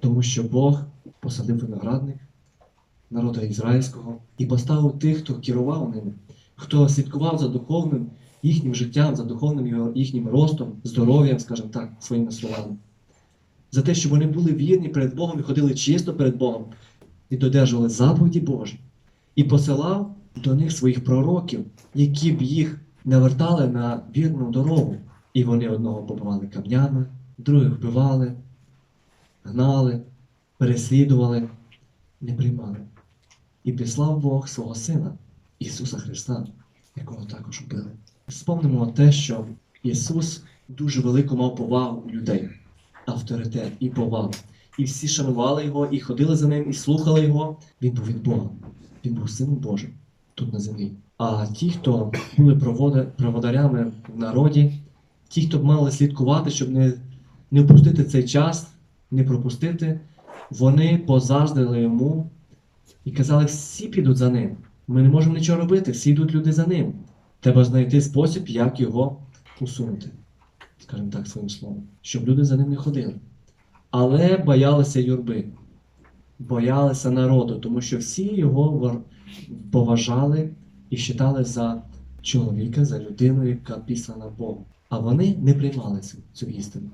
Тому що Бог посадив виноградник народа ізраїльського і поставив тих, хто керував ними, хто слідкував за духовним їхнім життям, за духовним їхнім ростом, здоров'ям, скажімо так, своїми словами. За те, щоб вони були вірні перед Богом і ходили чисто перед Богом і додержували заповіді Божі. І посилав до них своїх пророків, які б їх навертали на вірну дорогу. І вони одного побивали камнями, других вбивали, гнали, переслідували, не приймали. І післав Бог свого Сина, Ісуса Христа, якого також вбили. Спомнимо те, що Ісус дуже велику мав повагу у людей, авторитет і повагу. І всі шанували його, і ходили за ним, і слухали його. Він був від Бога. Він був сином Божим тут на землі. А ті, хто були провода- проводарями в народі, ті, хто мали слідкувати, щоб не, не впустити цей час, не пропустити, вони позаздили йому і казали, всі підуть за ним. Ми не можемо нічого робити, всі йдуть люди за ним. Треба знайти спосіб, як його усунути, скажімо так, своїм словом, щоб люди за ним не ходили. Але боялися юрби, боялися народу, тому що всі його поважали і вважали за чоловіка, за людину, яка післана Богом. А вони не приймали цю істину.